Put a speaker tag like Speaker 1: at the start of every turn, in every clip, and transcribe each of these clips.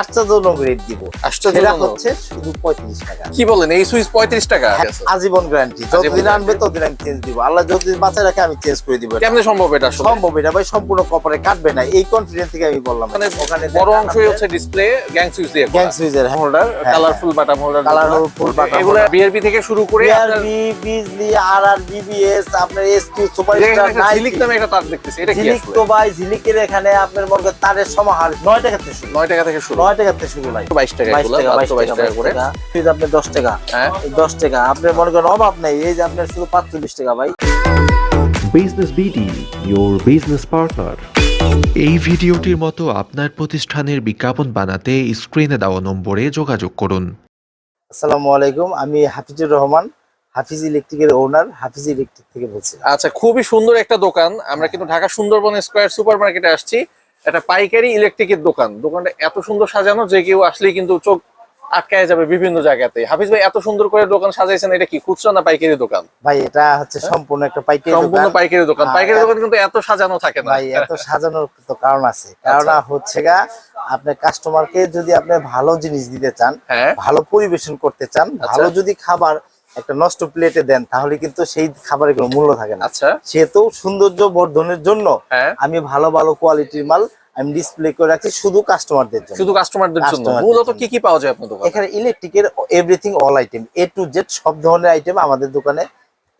Speaker 1: আশ্চর্যজনক রেট দিব। সেটা হচ্ছে শুধু পঁয়ত্রিশ টাকা।
Speaker 2: কি বলেন এই সুইচ পঁয়ত্রিশ টাকা?
Speaker 1: আজীবন গ্যারান্টি যতদিন আনবে ততদিন আমি চেঞ্জ দিব। আল্লাহ যতদিন বাঁচায় রাখে আমি চেঞ্জ করে দিব। এটা।
Speaker 2: সম্ভব এটা
Speaker 1: সম্ভব এটা ভাই সম্পূর্ণ কপারে কাটবে না। এই কনফিডেন্স থেকে আমি বললাম।
Speaker 2: মানে
Speaker 1: ওখানে
Speaker 2: বড় অংশই হচ্ছে ডিসপ্লে গ্যাং সুইচ দিয়ে
Speaker 1: gang সুইজের
Speaker 2: holder colourful button holder
Speaker 1: Colourful button
Speaker 2: এগুলো বিআরবি থেকে শুরু করে
Speaker 1: BRB Bijli R R BBS আপনার এসকিউ সুপারস্টার
Speaker 2: একটা ঝিলিক নামে একটা তার দেখতেছি এটা কি
Speaker 1: ঝিলিক তো ভাই ঝিলিকের এখানে আপনার মনে তারের সমাহার নয় টাকা থেকে শুরু।
Speaker 2: নয় টাকা থেকে শুরু।
Speaker 1: নয় টাকা থেকে শুরু ভাই।
Speaker 2: বাইশ টাকা
Speaker 1: বাইশ
Speaker 2: এগুলো
Speaker 1: টাকা বাইশ
Speaker 2: বাইশ
Speaker 1: টাকা
Speaker 2: টাকা করে।
Speaker 1: ফিজ আপনার দশ টাকা
Speaker 2: হ্যাঁ।
Speaker 1: এই দশ টাকা। আপনার মনে করেন অভাব নেই এই যে আপনার শুধু পাঁচচল্লিশ টাকা ভাই।
Speaker 3: Business BD your business partner
Speaker 4: এই ভিডিওটির মতো আপনার প্রতিষ্ঠানের বিজ্ঞাপন বানাতে স্ক্রিনে দেওয়া নম্বরে যোগাযোগ করুন।
Speaker 1: আসসালামু আলাইকুম আমি হাফিজুর রহমান হাফিজ ইলেকট্রিকের ওনার হাফিজ ইলেকট্রিক থেকে বলছি।
Speaker 2: আচ্ছা খুবই সুন্দর একটা দোকান। আমরা কিন্তু ঢাকা সুন্দরবন স্কয়ার সুপার মার্কেটে আসছি। একটা পাইকারি ইলেকট্রিকের দোকান। দোকানটা এত সুন্দর সাজানো যে কেউ আসলেই কিন্তু চোখ আটকায় যাবে বিভিন্ন জায়গাতে। হাফিজ ভাই এত সুন্দর করে দোকান সাজাইছেন এটা কি খুচরা না পাইকারি দোকান?
Speaker 1: ভাই এটা হচ্ছে সম্পূর্ণ একটা পাইকারি?
Speaker 2: সম্পূর্ণ পাইকারি দোকান। পাইকারি দোকান কিন্তু এত সাজানো থাকে না।
Speaker 1: ভাই এত সাজানোর তো কারণ আছে। কারণ
Speaker 2: আচ্ছা।
Speaker 1: হচ্ছে গা আপনার কাস্টমারকে যদি আপনি ভালো জিনিস দিতে চান
Speaker 2: হ্যাঁ।
Speaker 1: ভালো পরিবেশন করতে চান
Speaker 2: আচ্ছা।
Speaker 1: ভালো যদি খাবার একটা নষ্ট প্লেটে দেন তাহলে কিন্তু সেই খাবারের কোনো মূল্য থাকে না।
Speaker 2: আচ্ছা।
Speaker 1: সেহেতু সৌন্দর্য বর্ধনের জন্য
Speaker 2: হ্যাঁ।
Speaker 1: আমি ভালো ভালো কোয়ালিটির মাল আমি ডিসপ্লে করে রাখছি শুধু কাস্টমারদের জন্য।
Speaker 2: শুধু কাস্টমারদের জন্য? মূলত কি কি পাওয়া যায় আপনার দোকানে?
Speaker 1: এখানে ইলেকট্রিকের everything all item A to Z সব ধরনের আইটেম আমাদের দোকানে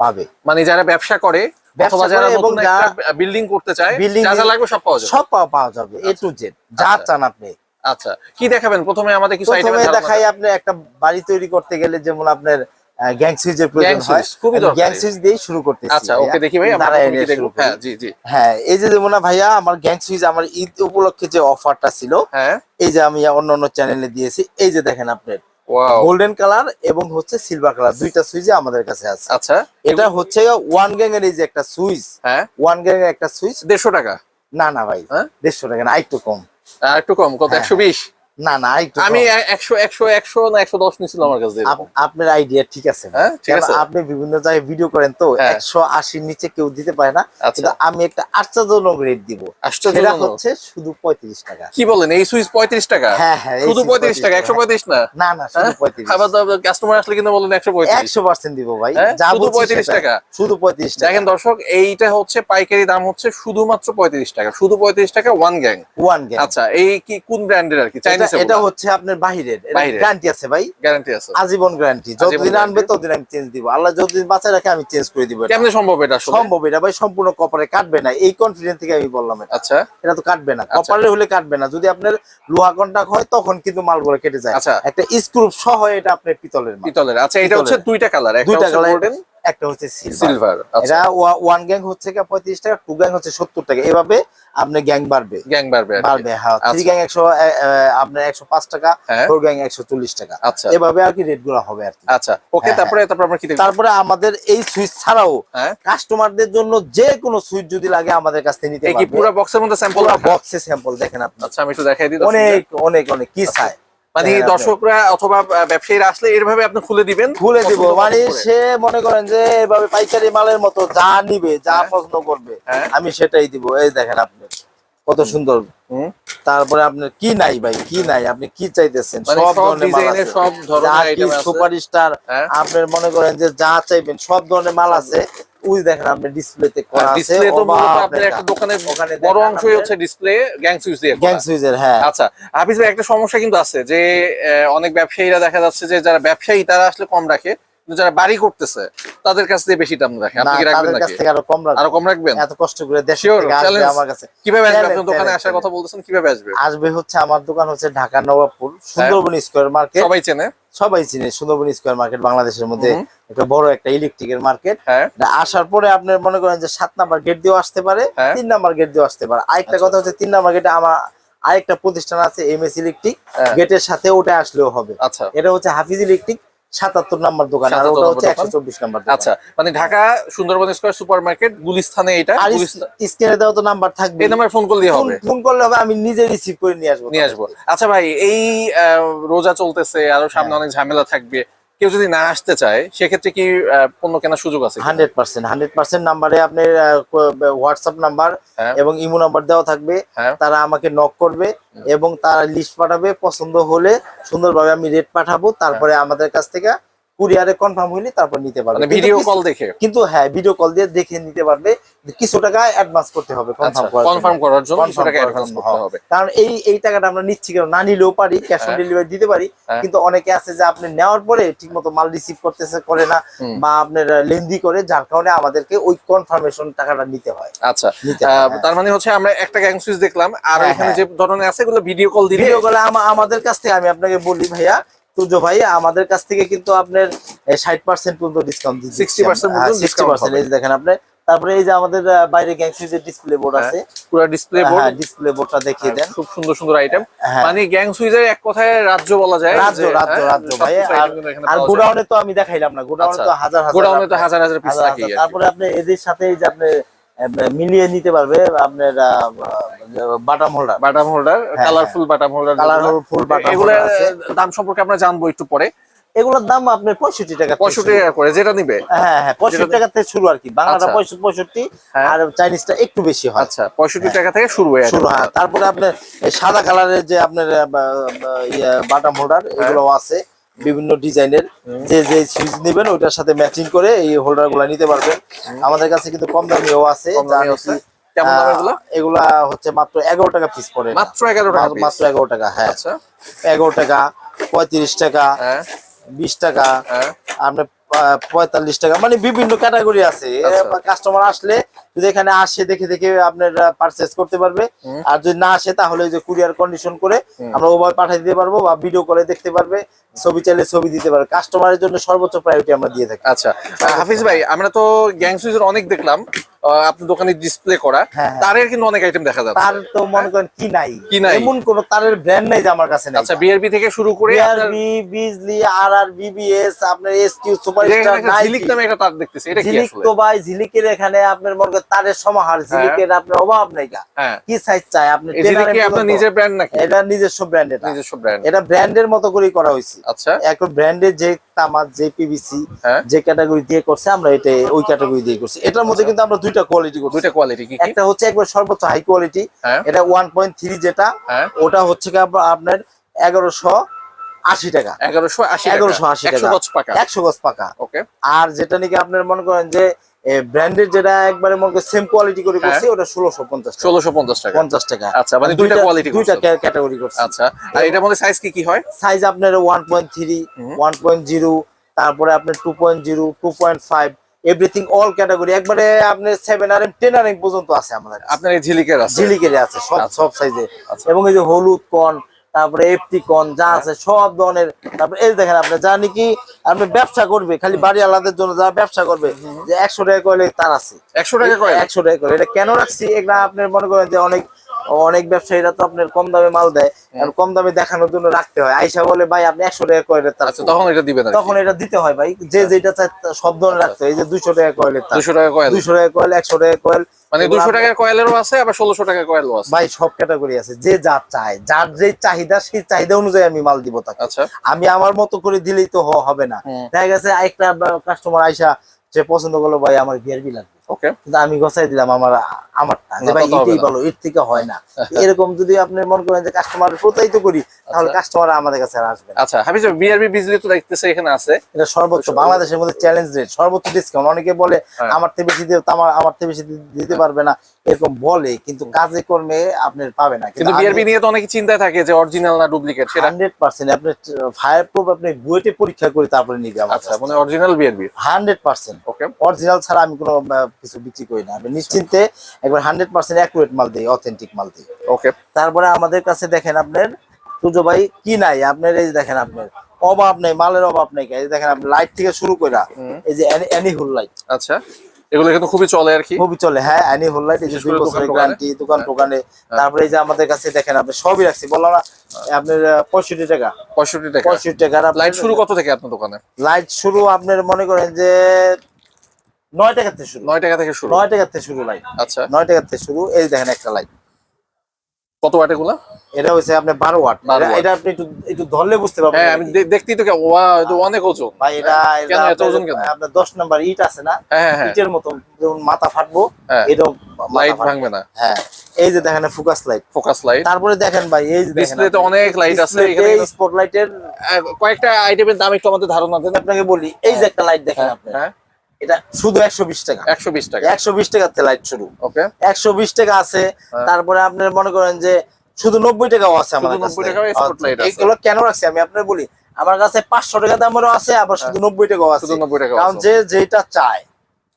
Speaker 1: পাবে।
Speaker 2: মানে যারা ব্যবসা করে অথবা যারা নতুন একটা বিল্ডিং করতে চায়
Speaker 1: Building
Speaker 2: যা যা লাগবে সব পাওয়া যাবে।
Speaker 1: সব পাওয়া পাওয়া যাবে এ টু জেড যা
Speaker 2: আচ্ছা।
Speaker 1: চান আপনি।
Speaker 2: আচ্ছা। কি দেখাবেন? প্রথমে আমাদের কিছু আইটেম
Speaker 1: দেখাই আপনি একটা বাড়ি তৈরি করতে গেলে যেমন আপনার গ্যাং প্রয়োজন হয়। দিয়েই শুরু করতেছি।
Speaker 2: আচ্ছা ওকে দেখি ভাই আমরা দেখব। হ্যাঁ জি জি।
Speaker 1: হ্যাঁ এই যে যেমন ভাইয়া আমার গ্যাং আমার ঈদ উপলক্ষে যে অফারটা ছিল
Speaker 2: হ্যাঁ।
Speaker 1: এই যে আমি অন্য অন্য চ্যানেলে দিয়েছি এই যে দেখেন আপনার গোল্ডেন কালার এবং হচ্ছে সিলভার কালার দুইটা সুইচে আমাদের কাছে আছে।
Speaker 2: আচ্ছা।
Speaker 1: এটা হচ্ছে ওয়ান গ্যাং এর এই যে একটা সুইচ
Speaker 2: হ্যাঁ।
Speaker 1: ওয়ান গ্যাং এর একটা সুইচ।
Speaker 2: দেড়শো টাকা?
Speaker 1: না না ভাই
Speaker 2: হ্যাঁ?
Speaker 1: দেড়শো টাকা না একটু কম।
Speaker 2: একটু কম কত?
Speaker 1: হ্যাঁ,
Speaker 2: একশো বিশ?
Speaker 1: না না একটু
Speaker 2: আমি না নিছিল আমার কাছে
Speaker 1: আপনার আইডিয়া ঠিক আছে।
Speaker 2: হ্যাঁ, ঠিক আছে।
Speaker 1: আপনি বিভিন্ন জায়গায় ভিডিও করেন তো
Speaker 2: হ্যাঁ।
Speaker 1: একশো আশির নিচে কেউ দিতে পারে না।
Speaker 2: আচ্ছা।
Speaker 1: কিন্তু আমি একটা আশ্চর্যজনক রেট দিব। সেটা হচ্ছে শুধু পঁয়ত্রিশ টাকা।
Speaker 2: কি বলেন এই সুইচ পঁয়ত্রিশ টাকা?
Speaker 1: হ্যাঁ হ্যাঁ
Speaker 2: শুধু
Speaker 1: সুইচ
Speaker 2: পঁয়ত্রিশ টাকা একশো পঁয়ত্রিশ না?
Speaker 1: না না শুধু
Speaker 2: হ্যাঁ? আবার কাস্টমার আসলে কিন্তু বলেন
Speaker 1: দিব ভাই।
Speaker 2: হ্যাঁ?
Speaker 1: যা
Speaker 2: শুধু 35 টাকা?
Speaker 1: শুধু পঁয়ত্রিশ টাকা।
Speaker 2: দেখেন দর্শক এইটা হচ্ছে পাইকারি দাম হচ্ছে শুধুমাত্র পঁয়ত্রিশ টাকা। শুধু পঁয়ত্রিশ টাকা ওয়ান গ্যাং
Speaker 1: ওয়ান গ্যাং
Speaker 2: আচ্ছা এই কি কোন ব্র্যান্ডের আর কি?
Speaker 1: এটা হচ্ছে আপনার বাহিরের। গ্যারান্টি আছে ভাই।
Speaker 2: গ্যারান্টি আছে।
Speaker 1: আজীবন গ্যারান্টি যতদিন আনবে ততদিন আমি চেঞ্জ দিব। আল্লাহ যতদিন বাঁচায় রাখে আমি চেঞ্জ করে দিব।
Speaker 2: কেমনে সম্ভব এটা
Speaker 1: সম্ভব এটা ভাই সম্পূর্ণ কপারে কাটবে না। এই কনফিডেন্স থেকে আমি বললাম এটা।
Speaker 2: আচ্ছা।
Speaker 1: এটা তো কাটবে না। কপারের হলে কাটবে না। যদি আপনার লোহা কন্টাক্ট হয় তখন কিন্তু মালগুলো কেটে যায়।
Speaker 2: আচ্ছা।
Speaker 1: একটা স্ক্রু সহ এটা আপনার পিতলের
Speaker 2: পিতলের। আচ্ছা এটা হচ্ছে দুইটা কালার একটা
Speaker 1: দুইটা কালার একটা হচ্ছে সিলভার
Speaker 2: আচ্ছা।
Speaker 1: এটা ওয়ান গ্যাং হচ্ছে কি পঁয়ত্রিশ টাকা টু গ্যাং হচ্ছে সত্তর টাকা। এভাবে আপনি গ্যাং বাড়বে।
Speaker 2: গ্যাং বাড়বে
Speaker 1: বাড়বে হ্যাঁ। থ্রি
Speaker 2: আচ্ছা।
Speaker 1: গ্যাং একশো আপনার একশো পাঁচ টাকা
Speaker 2: হ্যাঁ।
Speaker 1: ফোর গ্যাং একশো চল্লিশ টাকা।
Speaker 2: আচ্ছা।
Speaker 1: এভাবে আর কি রেটগুলো হবে আর কি।
Speaker 2: আচ্ছা। ওকে
Speaker 1: হ্যাঁ,
Speaker 2: তারপরে তারপর আমরা কি
Speaker 1: তারপরে আমাদের এই সুইচ ছাড়াও
Speaker 2: হ্যাঁ।
Speaker 1: কাস্টমারদের জন্য যে কোনো সুইচ যদি লাগে আমাদের কাছ থেকে নিতে
Speaker 2: এই কি
Speaker 1: পারবে।
Speaker 2: পুরো বক্সের মধ্যে স্যাম্পল
Speaker 1: বক্সে স্যাম্পল দেখেন আপনি।
Speaker 2: আচ্ছা আমি একটু দেখাই দিই
Speaker 1: অনেক অনেক অনেক। কি চায়
Speaker 2: মানে দর্শকরা অথবা ব্যবসায়ীরা আসলে এরভাবে আপনি খুলে দিবেন?
Speaker 1: খুলে দিব। মানে সে মনে করেন যে এভাবে পাইকারি মালের মতো যা নিবে যা
Speaker 2: হ্যাঁ।
Speaker 1: পছন্দ করবে
Speaker 2: হ্যাঁ।
Speaker 1: আমি সেটাই দিব। এই দেখেন আপনি। কত সুন্দর। তারপরে আপনার কি নাই ভাই? কি নাই? আপনি কি চাইতেছেন?
Speaker 2: মানে
Speaker 1: সব ধরনের আছে।
Speaker 2: সব আছে।
Speaker 1: সুপারস্টার
Speaker 2: হ্যাঁ।
Speaker 1: আপনার মনে করেন যে যা চাইবেন সব ধরনের মাল আছে। ওই দেখেন আপনি ডিসপ্লেতে করা আছে।
Speaker 2: ডিসপ্লে তো আপনার একটা দোকানের
Speaker 1: ওখানে
Speaker 2: বড় অংশই হচ্ছে ডিসপ্লে গ্যাং সুইচ দিয়ে।
Speaker 1: গ্যাং সুইচের হ্যাঁ।
Speaker 2: আচ্ছা হাফিজ ভাই একটা সমস্যা কিন্তু আছে যে অনেক ব্যবসায়ীরা দেখা যাচ্ছে যে যারা ব্যবসায়ী তারা আসলে কম রাখে। যারা বাড়ি করতেছে তাদের কাছ থেকে বেশি দাম রাখে। আপনি কি রাখবেন
Speaker 1: তাদের কাছ
Speaker 2: নাকি?
Speaker 1: থেকে আরও কম রাখবে।
Speaker 2: আরও কম রাখবেন?
Speaker 1: এত কষ্ট করে দেশ থেকে আসবে আমার কাছে।
Speaker 2: কীভাবে আসবে? আপনার দোকানে আসার কথা বলতেছেন কীভাবে আসবে?
Speaker 1: আসবে হচ্ছে আমার দোকান হচ্ছে ঢাকা নবাবপুর সুন্দরবন স্কোয়ার মার্কেট।
Speaker 2: সবাই চেনে?
Speaker 1: সবাই চিনে সুন্দরবন স্কোয়ার মার্কেট বাংলাদেশের মধ্যে একটা বড় একটা ইলেকট্রিকের মার্কেট।
Speaker 2: হ্যাঁ।
Speaker 1: আসার পরে আপনার মনে করেন যে সাত নাম্বার গেট দিয়েও আসতে পারে
Speaker 2: হ্যাঁ।
Speaker 1: তিন নাম্বার গেট দিয়েও আসতে পারে। আরেকটা
Speaker 2: আচ্ছা।
Speaker 1: কথা হচ্ছে তিন নাম্বার গেটে আমার আরেকটা প্রতিষ্ঠান আছে এম এস ইলেকট্রিক
Speaker 2: হ্যাঁ।
Speaker 1: গেটের সাথে ওটা আসলেও হবে।
Speaker 2: আচ্ছা।
Speaker 1: এটা হচ্ছে হাফিজ ইলেকট্রিক সাতাত্তর নাম্বার দোকান আর ওটা হচ্ছে একশো। চব্বিশ নাম্বার
Speaker 2: আচ্ছা মানে Dhaka Sundarban square super market গুলিস্থানে এটা
Speaker 1: স্ক্রিনে দেওয়া তো নাম্বার থাকবে।
Speaker 2: এই নাম্বার ফোন করলে হবে।
Speaker 1: ফোন করলে হবে আমি নিজে রিসিভ করে নিয়ে আসব
Speaker 2: নিয়ে আসব। আচ্ছা ভাই এই আহ, রোজা চলতেছে আরও সামনে
Speaker 1: হ্যাঁ।
Speaker 2: অনেক ঝামেলা থাকবে। কেউ যদি না আসতে চায় সেক্ষেত্রে কি পণ্য কেনার সুযোগ আছে
Speaker 1: হান্ড্রেড পার্সেন্ট হান্ড্রেড পার্সেন্ট নাম্বারে আপনার হোয়াটসঅ্যাপ নাম্বার
Speaker 2: হ্যাঁ।
Speaker 1: এবং ইমো নাম্বার দেওয়া থাকবে।
Speaker 2: হ্যাঁ।
Speaker 1: তারা আমাকে নক করবে এবং তারা লিস্ট পাঠাবে। পছন্দ হলে সুন্দরভাবে আমি রেট পাঠাবো। তারপরে আমাদের কাছ থেকে কুরিয়ারে কনফার্ম হইলে তারপর নিতে পারবে
Speaker 2: মানে ভিডিও
Speaker 1: কিছু-
Speaker 2: কল দেখে
Speaker 1: কিন্তু হ্যাঁ ভিডিও কল দিয়ে দেখে নিতে পারবে কিছু টাকা অ্যাডভান্স করতে হবে কনফার্ম করার
Speaker 2: কনফার্ম করার জন্য কিছু টাকা অ্যাডভান্স করতে
Speaker 1: হ্যাঁ।
Speaker 2: হবে
Speaker 1: কারণ এই এই টাকাটা আমরা নিচ্ছি কেন না নিলেও পারি ক্যাশ অন। ডেলিভারি দিতে পারি
Speaker 2: হ্যাঁ।
Speaker 1: কিন্তু অনেকে আছে যে আপনি নেওয়ার পরে ঠিকমতো মাল রিসিভ করতেছে করে না। বা আপনার লেন্দি করে যার কারণে আমাদেরকে ওই কনফার্মেশন টাকাটা নিতে হয়
Speaker 2: আচ্ছা
Speaker 1: হয়।
Speaker 2: তার মানে হচ্ছে আমরা একটা গ্যাং সুইচ দেখলাম আর এখানে। যে ধরনের আছে এগুলো ভিডিও কল দিলে
Speaker 1: ভিডিও কলে আমাদের কাছ থেকে আমি আপনাকে বলি ভাইয়া তুজ ভাই আমাদের কাছ থেকে কিন্তু আপনার ষাট পার্সেন্ট পর্যন্ত ডিসকাউন্ট
Speaker 2: 60%
Speaker 1: সিক্সটি পার্সেন্ট। এই দেখেন আপনি। তারপরে এই যে আমাদের বাইরে গ্যাংসুইজের ডিসপ্লে বোর্ড
Speaker 2: হ্যাঁ,
Speaker 1: আছে।
Speaker 2: পুরো ডিসপ্লে বোর্ড
Speaker 1: হ্যাঁ ডিসপ্লে বোর্ডটা দেখিয়ে দেন।
Speaker 2: খুব সুন্দর সুন্দর আইটেম
Speaker 1: হ্যাঁ।
Speaker 2: মানে গ্যাং সুইচের এক কথায় রাজ্য বলা যায়
Speaker 1: রাজ্য রাজ্য
Speaker 2: হ্যাঁ,
Speaker 1: রাজ্য ভাই। আর গোডাউনে তো আমি দেখাইলাম না। গোডাউনে
Speaker 2: আচ্ছা।
Speaker 1: তো হাজার হাজার
Speaker 2: গোডাউনে তো হাজার হাজার পিস কি।
Speaker 1: তারপরে আপনি এদের সাথে এই যে আপনি মিলিয়ে নিতে পারবে আপনার বাটাম হোল্ডার
Speaker 2: বাটাম হোল্ডার
Speaker 1: হ্যাঁ,
Speaker 2: colourful button holder
Speaker 1: Colourful button
Speaker 2: এগুলো দাম সম্পর্কে আমরা জানব একটু পরে।
Speaker 1: এগুলোর দাম আপনার পঁয়ষট্টি টাকা
Speaker 2: পঁয়ষট্টি টাকা করে যেটা নিবে।
Speaker 1: হ্যাঁ হ্যাঁ পঁয়ষট্টি টাকা থেকে শুরু আর কি। বাংলাটা
Speaker 2: আচ্ছা।
Speaker 1: পঁয়ষট্টি
Speaker 2: হ্যাঁ।
Speaker 1: আর চাইনিজটা একটু বেশি হয়।
Speaker 2: আচ্ছা পঁয়ষট্টি টাকা থেকে শুরু হয়ে
Speaker 1: শুরু হয়। তারপরে আপনার সাদা কালারের যে আপনার বাটাম হোল্ডার
Speaker 2: হ্যাঁ।
Speaker 1: এগুলো আছে। বিভিন্ন ডিজাইনের যে যে সুইচ নেবেন ওইটার সাথে ম্যাচিং করে এই হোল্ডারগুলা নিতে পারবেন। আমাদের কাছে কিন্তু কম দামিও আছে
Speaker 2: এগুলা?
Speaker 1: হচ্ছে মাত্র এগারো টাকা পিস পড়ে।
Speaker 2: মাত্র এগারো টাকা
Speaker 1: মাত্র এগারো টাকা হ্যাঁ।
Speaker 2: আচ্ছা।
Speaker 1: এগারো টাকা পঁয়ত্রিশ টাকা
Speaker 2: হ্যাঁ।
Speaker 1: বিশ টাকা
Speaker 2: হ্যাঁ।
Speaker 1: আপনার পঁয়তাল্লিশ টাকা। মানে বিভিন্ন ক্যাটাগরি আছে।
Speaker 2: আচ্ছা।
Speaker 1: কাস্টমার আসলে যদি এখানে আসে দেখে দেখে আপনার পারচেস করতে পারবে। আর যদি না আসে তাহলে ওই যে কুরিয়ার কন্ডিশন করে আমরা ওভাবে পাঠিয়ে দিতে পারব বা ভিডিও করে দেখতে পারবে ছবি চাইলে ছবি দিতে পারবে। কাস্টমারের জন্য সর্বোচ্চ প্রায়োরিটি আমরা দিয়ে থাকি।
Speaker 2: আচ্ছা। হাফিজ ভাই আমরা তো গ্যাং অনেক দেখলাম। আপনার দোকানে ডিসপ্লে করা
Speaker 1: হ্যাঁ, হ্যাঁ।
Speaker 2: তারের কিন্তু অনেক আইটেম দেখা যাচ্ছে।
Speaker 1: তার তো মনে করেন কি নাই?
Speaker 2: কি নাই?
Speaker 1: এমন কোন তারের ব্র্যান্ড নাই যে আমার কাছে নাই।
Speaker 2: আচ্ছা বিআরবি থেকে শুরু করে
Speaker 1: BRB Bijli R R BBS আপনার এসকিউ সুপারস্টার
Speaker 2: একটা ঝিলিক নামে একটা তার দেখতেছি এটা কি আসলে?
Speaker 1: ঝিলিক তো ভাই ঝিলিকের এখানে আপনার মনে করেন তারের সমাহার ঝিলিকের আপনার অভাব নাই।
Speaker 2: হ্যাঁ।
Speaker 1: কি সাইজ চাই আপনি?
Speaker 2: ঝিলিক কি আপনার নিজের ব্র্যান্ড নাকি?
Speaker 1: এটা নিজস্ব ব্র্যান্ড এটা।
Speaker 2: নিজস্ব ব্র্যান্ড
Speaker 1: এটা ব্র্যান্ডের মতো করেই করা হয়েছে।
Speaker 2: আচ্ছা।
Speaker 1: এখন ব্র্যান্ডের যে তামার যে পিভিসি
Speaker 2: হ্যাঁ।
Speaker 1: যে ক্যাটাগরি দিয়ে করছে আমরা এটা ওই ক্যাটাগরি দিয়ে করছি। এটার মধ্যে কিন্তু আমরা দুইটা কোয়ালিটি করছি।
Speaker 2: দুইটা কোয়ালিটি কি
Speaker 1: একটা হচ্ছে একবার সর্বোচ্চ হাই কোয়ালিটি
Speaker 2: হ্যাঁ।
Speaker 1: এটা ওয়ান পয়েন্ট থ্রি যেটা
Speaker 2: হ্যাঁ।
Speaker 1: ওটা হচ্ছে আপনার এগারোশো আশি টাকা।
Speaker 2: এগারোশো আশি
Speaker 1: এগারোশো আশি
Speaker 2: একশো
Speaker 1: টাকা।
Speaker 2: গজ পাকা।
Speaker 1: একশো গজ পাকা।
Speaker 2: ওকে।
Speaker 1: আর যেটা নাকি আপনার মনে করেন যে ব্র্যান্ডের যেটা একবারে মনে সেম কোয়ালিটি করে
Speaker 2: হ্যাঁ।
Speaker 1: করছি ওটা ষোলোশো পঞ্চাশ টাকা।
Speaker 2: পঞ্চাশ টাকা।
Speaker 1: পঞ্চাশ টাকা।
Speaker 2: আচ্ছা মানে দুইটা কোয়ালিটি
Speaker 1: দুইটা ক্যাটাগরি করছি।
Speaker 2: আচ্ছা আর এটার মধ্যে সাইজ কি কি হয়?
Speaker 1: সাইজ আপনার ওয়ান পয়েন্ট থ্রি
Speaker 2: হুম।
Speaker 1: ওয়ান পয়েন্ট জিরো তারপরে আপনার two point zero two point five everything all category একবারে আপনার seven R M ten R M পর্যন্ত আছে আমাদের
Speaker 2: আপনার ঝিলিকের আছে।
Speaker 1: ঝিলিকের আছে সব
Speaker 2: আচ্ছা।
Speaker 1: সব সাইজে
Speaker 2: আচ্ছা।
Speaker 1: এবং এই যে হলুদ কন তারপরে এপটিকন যা আছে সব ধরনের। তারপরে এই দেখেন আপনি যা নাকি আপনি ব্যবসা করবে খালি বাড়ি আলাদের জন্য যারা ব্যবসা করবে যে একশো টাকা করে তার আছে।
Speaker 2: একশো টাকা কয়
Speaker 1: একশো টাকা করে এটা কেন রাখছি? এটা আপনার মনে করেন যে অনেক অনেক ব্যবসায়ীরা তো আপনার কম দামে মাল দেয়। আর কম দামে দেখানোর জন্য রাখতে হয়। আইসা বলে ভাই আপনি একশো টাকা কয়েলের তার
Speaker 2: আচ্ছা তখন এটা দিবেন
Speaker 1: তখন এটা দিতে হয় ভাই। যে যেটা চায় সব ধরনের রাখতে হয়। এই যে দুশো টাকা কয়েলের তার।
Speaker 2: দুশো টাকা কয়েল
Speaker 1: দুশো টাকা কয়েল একশো টাকা কয়েল
Speaker 2: মানে
Speaker 1: এগুলো
Speaker 2: দুশো
Speaker 1: আপনি-
Speaker 2: টাকার কয়েলেরও আছে আবার ষোলোশো টাকার কয়েলও আছে।
Speaker 1: ভাই সব ক্যাটাগরি আছে। যে যা চায় যার যে চাহিদা সেই চাহিদা অনুযায়ী আমি মাল দিব তাকে।
Speaker 2: আচ্ছা।
Speaker 1: আমি আমার মতো করে দিলেই তো হবে না। দেখা গেছে একটা কাস্টমার আইসা সে পছন্দ করল ভাই আমার বিয়ারবি লাগবে
Speaker 2: ওকে
Speaker 1: আমি গছাই দিলাম আমার আমারটা। যে ভাই
Speaker 2: তা তো হবে
Speaker 1: এটাই ভালো এর থেকে হয় না। এরকম যদি আপনি মনে করেন যে কাস্টমার প্রতারিত করি তাহলে
Speaker 2: আচ্ছা।
Speaker 1: কাস্টমার আমাদের কাছে আসবে
Speaker 2: আচ্ছা বিআরবি বিজলি তো দেখতেছে এখানে আছে।
Speaker 1: এটা সর্বোচ্চ বাংলাদেশের মধ্যে চ্যালেঞ্জ রেট সর্বোচ্চ ডিসকাউন্ট অনেকে বলে
Speaker 2: হ্যাঁ।
Speaker 1: আমার থেকে বেশি দিতে আমার আমার থেকে বেশি দিতে পারবে না। এরকম বলে কিন্তু কাজে কর্মে আপনি পাবে না।
Speaker 2: কিন্তু বিআরবি নিয়ে তো অনেক চিন্তায় থাকে যে অরিজিনাল না ডুপ্লিকেট সেটা
Speaker 1: হান্ড্রেড পার্সেন্ট আপনি ফায়ার প্রুফ আপনি বুয়েটে পরীক্ষা করে তারপরে নিবে আমার
Speaker 2: আচ্ছা মানে original BRB
Speaker 1: hundred percent
Speaker 2: okay
Speaker 1: original ছাড়া আমি কোনো কিছু বিক্রি করি না। আপনি নিশ্চিন্তে একবার হান্ড্রেড পার্সেন্ট অ্যাকুরেট মাল দিই অথেন্টিক মাল দিই।
Speaker 2: ওকে
Speaker 1: তারপরে আমাদের কাছে দেখেন আপনার সুজো ভাই কি নাই? আপনার এই দেখেন আপনার অভাব নেই মালের অভাব নেই এই দেখেন আপনি লাইট থেকে শুরু করে এই যে অ্যানি হুল লাইট
Speaker 2: আচ্ছা এগুলো কিন্তু খুবই চলে আর কি।
Speaker 1: খুবই চলে হ্যাঁ অ্যানি হুল লাইট এই যে দুই
Speaker 2: করে
Speaker 1: বছরের
Speaker 2: দোকান
Speaker 1: গ্যারান্টি দোকান টোকানে তারপরে এই যে আমাদের কাছে দেখেন আপনি সবই রাখছি বললাম না আপনার আহ, পঁয়ষট্টি টাকা।
Speaker 2: পঁয়ষট্টি টাকা।
Speaker 1: পঁয়ষট্টি টাকা
Speaker 2: লাইট শুরু কত থেকে আপনার দোকানে?
Speaker 1: লাইট শুরু আপনার মনে করেন যে নয় টাকা থেকে শুরু।
Speaker 2: নয় টাকা থেকে শুরু।
Speaker 1: নয় টাকা থেকে শুরু লাইট
Speaker 2: আচ্ছা।
Speaker 1: নয় টাকা থেকে শুরু এই দেখেন একটা লাইট
Speaker 2: কত ওয়াট এগুলা?
Speaker 1: এটা হচ্ছে ওয়াট
Speaker 2: 12
Speaker 1: এটা- আপনি একটু একটু ধরলে বুঝতে পারবেন।
Speaker 2: হ্যাঁ আমি দেখতেই তো ওয়া এটা অনেক ওজন
Speaker 1: ভাই এটা এটা
Speaker 2: কেন এত
Speaker 1: আপনার-
Speaker 2: ওজন কেন?
Speaker 1: আপনার দশ নাম্বার ইট আছে না?
Speaker 2: হ্যাঁ হ্যাঁ হ্যাঁ।
Speaker 1: ইটের মতো যেমন মাথা ফাটবো
Speaker 2: হ্যাঁ। লাইট ভাঙবে না।
Speaker 1: হ্যাঁ। এই যে দেখেন ফোকাস লাইট
Speaker 2: ফোকাস লাইট
Speaker 1: তারপরে দেখেন ভাই এই যে দেখেন
Speaker 2: ডিসপ্লেতে অনেক লাইট আছে। এখানে
Speaker 1: স্পটলাইটের
Speaker 2: কয়েকটা আইটেমের দাম একটু আমাদের ধারণা দেন।
Speaker 1: আপনাকে বলি এই যে একটা লাইট দেখেন আপনি।
Speaker 2: হ্যাঁ।
Speaker 1: এটা শুধু একশো বিশ টাকা।
Speaker 2: একশো বিশ টাকা।
Speaker 1: একশো বিশ টাকাতে লাইট শুরু।
Speaker 2: ওকে।
Speaker 1: একশো বিশ টাকা আছে
Speaker 2: হ্যাঁ।
Speaker 1: তারপরে আপনার মনে করেন যে শুধু নব্বই টাকাও আছে আমাদের
Speaker 2: 90
Speaker 1: কাছে।
Speaker 2: টাকাও spot light আছে।
Speaker 1: এগুলো কেন রাখছি? আমি আপনার বলি আমার কাছে পাঁচশো টাকা দামেরও আছে আবার শুধু নব্বই টাকাও আছে।
Speaker 2: শুধু 90
Speaker 1: কারণ যে যেটা চায়।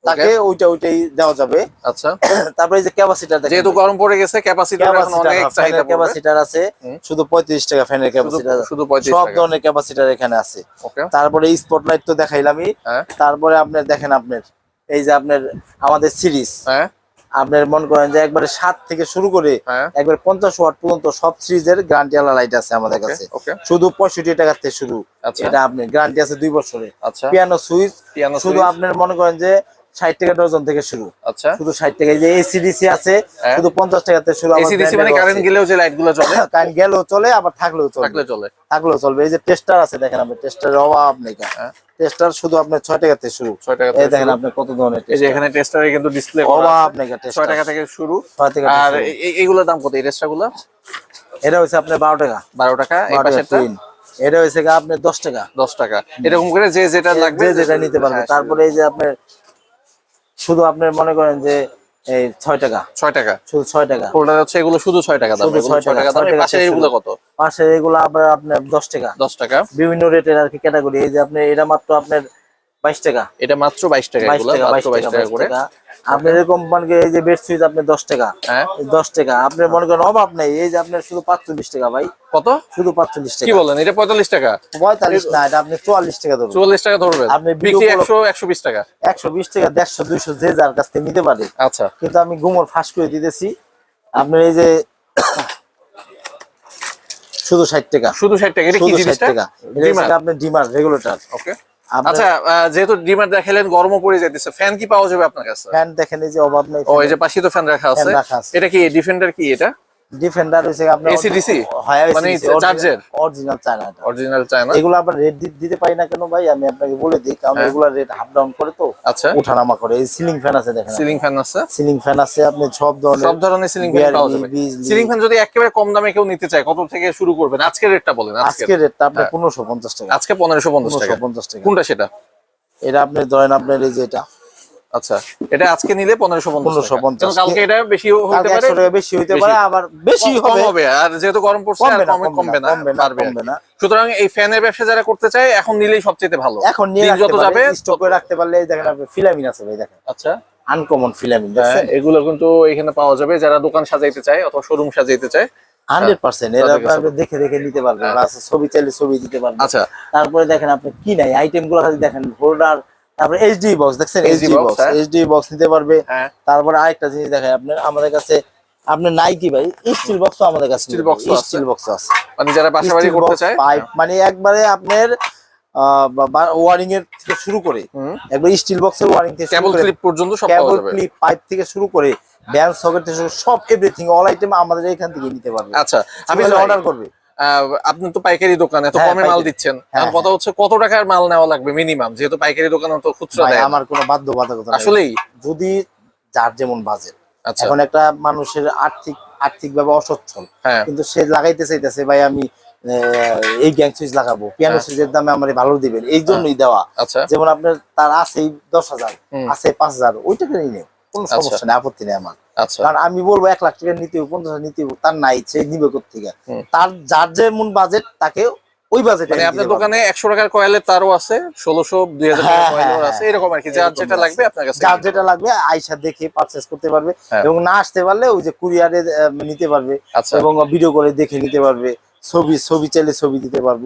Speaker 1: তাকে ওইটা ওইটাই দেওয়া যাবে।
Speaker 2: আচ্ছা।
Speaker 1: তারপরে যে ক্যাপাসিটার
Speaker 2: যেহেতু গরম পড়ে গেছে
Speaker 1: ক্যাপাসিটার
Speaker 2: অনেক চাহিদা
Speaker 1: ক্যাপাসিটার আছে। শুধু পঁয়ত্রিশ টাকা ফ্যানের ক্যাপাসিটার
Speaker 2: শুধু 35
Speaker 1: সব ধরনের ক্যাপাসিটার এখানে আছে।
Speaker 2: ওকে
Speaker 1: তারপরে স্পটলাইট তো দেখাইলামই।
Speaker 2: হ্যাঁ।
Speaker 1: তারপরে আপনার দেখেন আপনার এই যে আপনার আমাদের সিরিজ
Speaker 2: হ্যাঁ।
Speaker 1: আপনার মনে করেন যে একবারে সাত থেকে শুরু করে
Speaker 2: হ্যাঁ।
Speaker 1: একবার পঞ্চাশ ওয়াট পর্যন্ত সব সিরিজের গ্যারান্টি আলা লাইট আছে আমাদের কাছে। শুধু পঁয়ষট্টি টাকার থেকে শুরু।
Speaker 2: আচ্ছা।
Speaker 1: এটা আপনি গ্যারান্টি আছে দুই
Speaker 2: আচ্ছা।
Speaker 1: পিয়ানো সুইচ
Speaker 2: পিয়ানো
Speaker 1: শুধু আপনার মনে করেন যে ষাট টাকা ডজন থেকে শুরু।
Speaker 2: আচ্ছা।
Speaker 1: শুধু ষাট টাকা। এই যে এসিডিসি আছে
Speaker 2: হ্যাঁ।
Speaker 1: শুধু পঞ্চাশ টাকা থেকে শুরু
Speaker 2: এসিডিসি মানে কারেন্ট গেলেও যে লাইটগুলো চলে?
Speaker 1: কারেন্ট গেলেও চলে আবার থাকলেও চলে।
Speaker 2: থাকলে চলে।
Speaker 1: থাকলেও চলবে। এই যে টেস্টার আছে দেখেন আপনি টেস্টারের অভাব নেই
Speaker 2: হ্যাঁ।
Speaker 1: টেস্টার শুধু আপনার ছয় টাকা থেকে শুরু।
Speaker 2: ছয় টাকা
Speaker 1: এই দেখেন আপনি কত ধরনের
Speaker 2: এই যে এখানে টেস্টারে কিন্তু ডিসপ্লে
Speaker 1: অভাব নেই
Speaker 2: ছয় টাকা থেকে শুরু। আর এইগুলোর দাম কত? এই রেস্টা গুলো
Speaker 1: এটা হচ্ছে আপনার বারো টাকা।
Speaker 2: বারো টাকা এই পাশেরটা?
Speaker 1: এটা হচ্ছে গিয়ে আপনার দশ টাকা।
Speaker 2: দশ টাকা। এরকম করে যে যেটা লাগবে
Speaker 1: যেটা নিতে পারবে।
Speaker 2: হ্যাঁ,
Speaker 1: তারপরে এই যে আপনার শুধু আপনি মনে করেন যে এই ছয় টাকা।
Speaker 2: ছয় টাকা।
Speaker 1: শুধু ছয় টাকা।
Speaker 2: ফোল্ডার হচ্ছে এগুলো শুধু ছয় টাকা দাম।
Speaker 1: শুধু ছয়
Speaker 2: টাকা পাশে এগুলো কত?
Speaker 1: পাশে এগুলো আবার আপনার দশ টাকা।
Speaker 2: দশ টাকা।
Speaker 1: বিভিন্ন রেটের আর কি ক্যাটাগরি এই যে আপনি এটা মাত্র আপনার বাইশ টাকা।
Speaker 2: এটা মাত্র বাইশ টাকা এগুলো মাত্র বাইশ
Speaker 1: টাকা
Speaker 2: টাকা করে।
Speaker 1: টাকা। আপনার এরকম মানে কি এই যে বেড সুইচ আপনি দশ টাকা।
Speaker 2: হ্যাঁ।
Speaker 1: দশ টাকা। আপনি মনে করেন অভাব নেই। এই যে আপনার শুধু পাঁচচল্লিশ টাকা ভাই।
Speaker 2: কত?
Speaker 1: শুধু পাঁচচল্লিশ
Speaker 2: কি বলেন এটা পঁয়তাল্লিশ টাকা?
Speaker 1: পঁয়তাল্লিশ না এটা আপনি চুয়াল্লিশ টাকা ধরুন।
Speaker 2: চুয়াল্লিশ টাকা ধরবেন।
Speaker 1: আপনি
Speaker 2: বিক্রি
Speaker 1: video
Speaker 2: একশো একশো বিশ টাকা।
Speaker 1: একশো বিশ টাকা দেড়শো দুইশো যে যার কাছ থেকে নিতে পারে।
Speaker 2: আচ্ছা।
Speaker 1: কিন্তু আমি গুমর ফাঁস করে দিতেছি। আপনার এই যে শুধু ষাট টাকা।
Speaker 2: শুধু ষাট টাকা এটা কি জিনিসটা?
Speaker 1: টাকা। এটা আপনার ডিমার রেগুলেটর
Speaker 2: ওকে আচ্ছা যেহেতু ডিমান্ড দেখালেন গরমও পড়ে যাইতেছে ফ্যান কি পাওয়া যাবে আপনার কাছে?
Speaker 1: ফ্যান দেখেন এই যে অভাব নেই
Speaker 2: ও এই যে পাশে তো ফ্যান রাখা আছে। এটা কি ডিফেন্ডার কি এটা?
Speaker 1: ডিফেন্ডার হচ্ছে আপনার
Speaker 2: ACDC?
Speaker 1: হ্যাঁ
Speaker 2: মানে charger?
Speaker 1: Original China
Speaker 2: original China
Speaker 1: এগুলো আবার রেট দিতে পারি না কেন ভাই? আমি আপনাকে বলে দিই কারণ
Speaker 2: হ্যাঁ।
Speaker 1: এগুলো রেট আপ ডাউন করে তো।
Speaker 2: আচ্ছা।
Speaker 1: ওঠানামা করে। এই সিলিং ফ্যান আছে দেখেন
Speaker 2: সিলিং ফ্যান আছে?
Speaker 1: সিলিং ফ্যান আছে আপনি সব ধরনের
Speaker 2: সব ধরনের সিলিং ফ্যান পাওয়া যাবে। সিলিং ফ্যান যদি একেবারে কম দামে কেউ নিতে চায় কত থেকে শুরু করবেন? আজকের রেটটা বলেন আজকে
Speaker 1: রেটটা আপনার
Speaker 2: হ্যাঁ।
Speaker 1: পনেরোশো পঞ্চাশ টাকা।
Speaker 2: আজকে পনেরোশো পঞ্চাশ টাকা।
Speaker 1: পনেরোশো পঞ্চাশ টাকা।
Speaker 2: কোনটা সেটা?
Speaker 1: এটা আপনি ধরেন আপনার এই যে এটা।
Speaker 2: আচ্ছা এটা আজকে নিলে পনেরোশো পঞ্চাশ
Speaker 1: 1550
Speaker 2: কালকে এটা বেশি হতে পারে?
Speaker 1: বেশি হইতে পারে আবার বেশি
Speaker 2: কম-
Speaker 1: হবে।
Speaker 2: হবে আর যেহেতু গরম পড়ছে আর
Speaker 1: কমবে না,
Speaker 2: কমে কমবে না। সুতরাং এই ফ্যানের ব্যবসা যারা করতে চায় এখন নিলেই সবচেয়ে ভালো।
Speaker 1: এখন নিয়ে
Speaker 2: যত যাবে
Speaker 1: রাখতে পারলে দেখেন আপনি ফিলামিন আছে ভাই দেখেন।
Speaker 2: আচ্ছা।
Speaker 1: আনকমন ফিলামিন
Speaker 2: হ্যাঁ, এগুলো কিন্তু এখানে পাওয়া যাবে যারা দোকান সাজাইতে চায় অথবা শোরুম সাজাইতে চায়
Speaker 1: হান্ড্রেড পার্সেন্ট এটা আপনি দেখে দেখে নিতে পারবেন
Speaker 2: হ্যাঁ।
Speaker 1: ছবি চাইলে ছবি দিতে পারবেন।
Speaker 2: আচ্ছা।
Speaker 1: তারপরে দেখেন আপনি কি নাই আইটেমগুলো খালি দেখেন হোল্ডার তারপরে এইচডি বক্স দেখছেন এইচডি বক্স
Speaker 2: হ্যাঁ।
Speaker 1: এইচডি বক্স নিতে পারবে।
Speaker 2: হ্যাঁ।
Speaker 1: তারপরে আরেকটা জিনিস দেখেন আপনার আমাদের কাছে আপনার নাইকি ভাই স্টিল বক্সও আমাদের কাছে
Speaker 2: ও আছে।
Speaker 1: স্টিল বক্স আছে।
Speaker 2: মানে যারা বাসা বাড়ি
Speaker 1: Steel
Speaker 2: করতে চায়
Speaker 1: পাইপ মানে একবারে আপনার ওয়ারিং এর থেকে শুরু করে। একবার স্টিল বক্সের ওয়ারিং থেকে
Speaker 2: কেবল ক্লিপ পর্যন্ত সব পাওয়া যাবে।
Speaker 1: ক্লিপ পাইপ থেকে শুরু করে ড্যান্স সকেট থেকে সব এভরিথিং অল আইটেম আমাদের এখান থেকে নিতে পারবে।
Speaker 2: আচ্ছা আমি
Speaker 1: আমি অর্ডার করবে।
Speaker 2: আপনি তো পাইকারি দোকান এত
Speaker 1: হ্যাঁ,
Speaker 2: কমে মাল দিচ্ছেন।
Speaker 1: হ্যাঁ,
Speaker 2: কথা হচ্ছে কত টাকার মাল নেওয়া লাগবে মিনিমাম? যেহেতু পাইকারি দোকানে তো খুচরা দেয়।
Speaker 1: আমার কোনো বাধ্যবাধকতা
Speaker 2: আসলেই?
Speaker 1: যদি যার যেমন বাজেট।
Speaker 2: আচ্ছা।
Speaker 1: এখন একটা মানুষের আর্থিক আর্থিক ভাবে অসচ্ছল।
Speaker 2: হ্যাঁ।
Speaker 1: কিন্তু সে লাগাইতে চাইতেছে ভাই আমি এই গ্যাং সুইচ লাগাবো। পিয়ানো
Speaker 2: হ্যাঁ।
Speaker 1: সুইচের দামে আমার ভালো দিবেন। এই জন্যই দেওয়া।
Speaker 2: আচ্ছা।
Speaker 1: যেমন আপনার তার আছে দশ হাজার আছে পাঁচ হাজার ওইটাকে নিয়ে। কোনো
Speaker 2: আচ্ছা।
Speaker 1: সমস্যা নেই আপত্তি নেই আমার।
Speaker 2: আচ্ছা।
Speaker 1: কারণ আমি বলব এক লাখ টাকা নিতে পঞ্চাশ নিতে তার নাই সে নিবে কোথেকে তার যার যেমন বাজেট তাকে ওই বাজেটে
Speaker 2: মানে আপনার দোকানে একশো টাকার কয়েলের তারও আছে ষোলোশো দুই হাজার টাকার
Speaker 1: হ্যাঁ, হ্যাঁ,
Speaker 2: আছে এরকম আর কি যার যেটা লাগবে আপনার কাছে।
Speaker 1: যার যেটা লাগবে আইসা দেখে পারচেস করতে পারবে
Speaker 2: হ্যাঁ।
Speaker 1: এবং না আসতে পারলে ওই যে কুরিয়ারে নিতে পারবে
Speaker 2: আচ্ছা।
Speaker 1: এবং ভিডিও করে দেখে নিতে পারবে ছবি ছবি চাইলে ছবি দিতে পারব।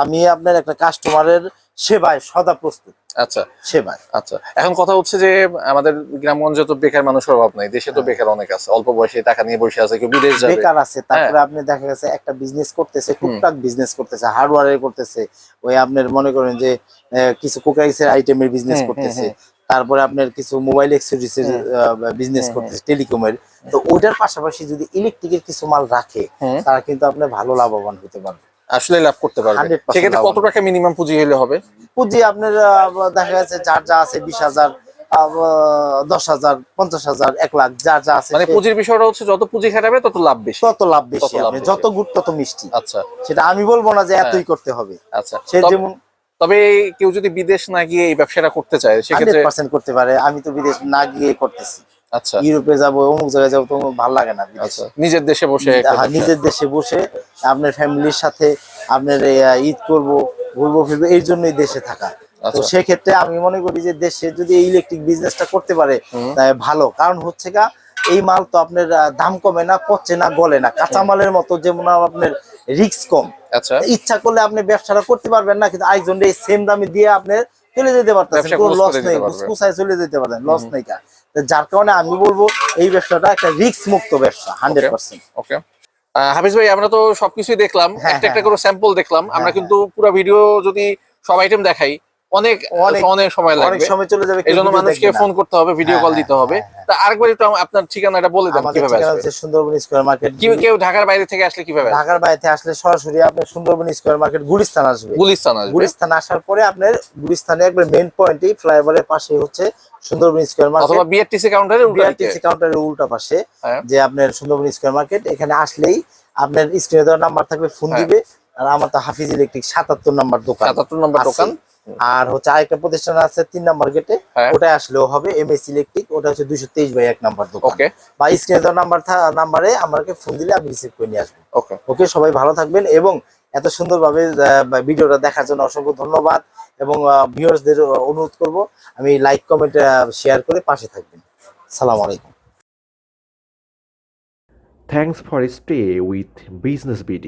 Speaker 1: আমি আপনার একটা কাস্টমারের সেবায় সদা প্রস্তুত।
Speaker 2: আচ্ছা।
Speaker 1: সেবায়।
Speaker 2: আচ্ছা। এখন কথা হচ্ছে যে আমাদের গ্রামগঞ্জে তো বেকার মানুষের অভাব নাই দেশে তো বেকার অনেক আছে অল্প বয়সে টাকা নিয়ে বসে আছে কেউ বিদেশ যাবে।
Speaker 1: বেকার আছে তারপরে আপনি দেখা গেছে একটা বিজনেস করতেছে টুকটাক বিজনেস করতেছে হার্ডওয়ারের করতেছে ওই আপনার মনে করেন যে কিছু কোকাইসের আইটেমের বিজনেস করতেছে তারপরে আপনার কিছু মোবাইল এক্সেসরিজ বিজনেস করতেছে টেলিকমের তো ওটার পাশাপাশি যদি ইলেকট্রিকের কিছু মাল রাখে তারা কিন্তু আপনি ভালো লাভবান হতে পারবে।
Speaker 2: আসলে লাভ করতে পারবে। সেক্ষেত্রে কত টাকা মিনিমাম পুঁজি হলে হবে?
Speaker 1: পুঁজি আপনার দেখা যাচ্ছে যার যা আছে বিশ হাজার দশ হাজার পঞ্চাশ হাজার এক লাখ যার যা আছে
Speaker 2: মানে পুঁজির বিষয়টা হচ্ছে যত পুঁজি খাটাবে তত লাভ বেশি।
Speaker 1: তত লাভ বেশি। যত গুড় তত মিষ্টি।
Speaker 2: আচ্ছা।
Speaker 1: সেটা আমি বলব না যে এতই করতে হবে।
Speaker 2: আচ্ছা।
Speaker 1: সে যেমন
Speaker 2: তবে কেউ যদি বিদেশ না গিয়ে এই ব্যবসাটা করতে চায় সেক্ষেত্রে
Speaker 1: করতে পারে আমি তো বিদেশ না গিয়ে করতেছি।
Speaker 2: আচ্ছা।
Speaker 1: ইউরোপে যাব অমুক জায়গায় যাব তো ভালো লাগে না
Speaker 2: আচ্ছা নিজের দেশে বসে
Speaker 1: হ্যাঁ। নিজের দেশে বসে আপনার ফ্যামিলির সাথে আপনার ঈদ করব ঘুরবো ফিরবো এই জন্যই দেশে থাকা। তো
Speaker 2: আচ্ছা।
Speaker 1: সেক্ষেত্রে আমি মনে করি যে দেশে যদি এই ইলেকট্রিক বিজনেসটা করতে পারে ভালো। কারণ হচ্ছে গা এই মাল তো আপনার দাম কমে না পচে না গলে না। কাঁচামালের মতো যেমন আপনার রিক্স কম।
Speaker 2: আচ্ছা।
Speaker 1: ইচ্ছা করলে আপনি ব্যবসাটা করতে পারবেন না কিন্তু আরেকজন এই সেম দামে দিয়ে আপনি চলে যেতে
Speaker 2: পারতেন
Speaker 1: কোনো লস নেই। চলে যেতে পারেন লস নেই কা। যার কারণে আমি বলব এই ব্যবসাটা একটা রিস্ক মুক্ত ব্যবসা হান্ড্রেড পার্সেন্ট
Speaker 2: ওকে হাফিজ ভাই আমরা তো সবকিছুই দেখলাম
Speaker 1: হ্যাঁ,
Speaker 2: একটা একটা
Speaker 1: হ্যাঁ।
Speaker 2: করে স্যাম্পল দেখলাম। আমরা
Speaker 1: হ্যাঁ,
Speaker 2: কিন্তু পুরো ভিডিও যদি সব আইটেম দেখাই অনেক
Speaker 1: অনেক-
Speaker 2: অনেক সময়
Speaker 1: অনেক
Speaker 2: লাগবে।
Speaker 1: সময় চলে যাবে
Speaker 2: এই জন্য মানুষকে ফোন করতে হবে ভিডিও
Speaker 1: হ্যাঁ,
Speaker 2: কল
Speaker 1: হ্যাঁ,
Speaker 2: দিতে হবে।
Speaker 1: হ্যাঁ,
Speaker 2: তা আরেকবার একটু আপনার ঠিকানাটা বলে দেন কীভাবে আসবে?
Speaker 1: সুন্দরবন স্কোয়ার মার্কেট
Speaker 2: কেউ ঢাকার বাইরে থেকে আসলে কীভাবে
Speaker 1: ঢাকার বাইরে আসলে সরাসরি আপনি সুন্দরবন স্কোয়ার মার্কেট গুলিস্তান আসবে।
Speaker 2: গুলিস্তান আসবে।
Speaker 1: গুলিস্তান আসার পরে আপনার গুলিস্তানে একবার মেইন পয়েন্টই ফ্লাইওভারের পাশে হচ্ছে সুন্দরবন স্কোয়ার
Speaker 2: অথবা
Speaker 1: মার্কেট
Speaker 2: বিআরটিসি কাউন্টারে
Speaker 1: বিআরটিসি কাউন্টারের উল্টা পাশে
Speaker 2: হ্যাঁ।
Speaker 1: যে আপনার সুন্দরবন স্কোয়ার মার্কেট এখানে আসলেই আপনার স্ক্রিনে দেওয়ার নাম্বার থাকবে ফোন
Speaker 2: হ্যাঁ।
Speaker 1: দিবে। আর আমার তো হাফিজ ইলেকট্রিক সাতাত্তর নাম্বার দোকান।
Speaker 2: সাতাত্তর নাম্বার দোকান।
Speaker 1: আর হচ্ছে আরেকটা প্রতিষ্ঠান আছে তিন নাম্বার গেটে ওটা আসলেও হবে এম এস ইলেকট্রিক ওটা হচ্ছে দুইশো তেইশ বাই এক নাম্বার দোকান। বা স্ক্রিনে দেওয়ার নাম্বার নাম্বারে আমাকে ফোন দিলে আমি রিসিভ করে নিয়ে আসব। ওকে সবাই ভালো থাকবেন এবং এত সুন্দরভাবে আহ, ভিডিওটা দেখার জন্য অসংখ্য ধন্যবাদ এবং ভিউয়ার্সদের অনুরোধ করব আমি লাইক কমেন্ট শেয়ার করে পাশে থাকবেন। সালাম আলাইকুম।
Speaker 3: Thanks for stay with Business BD.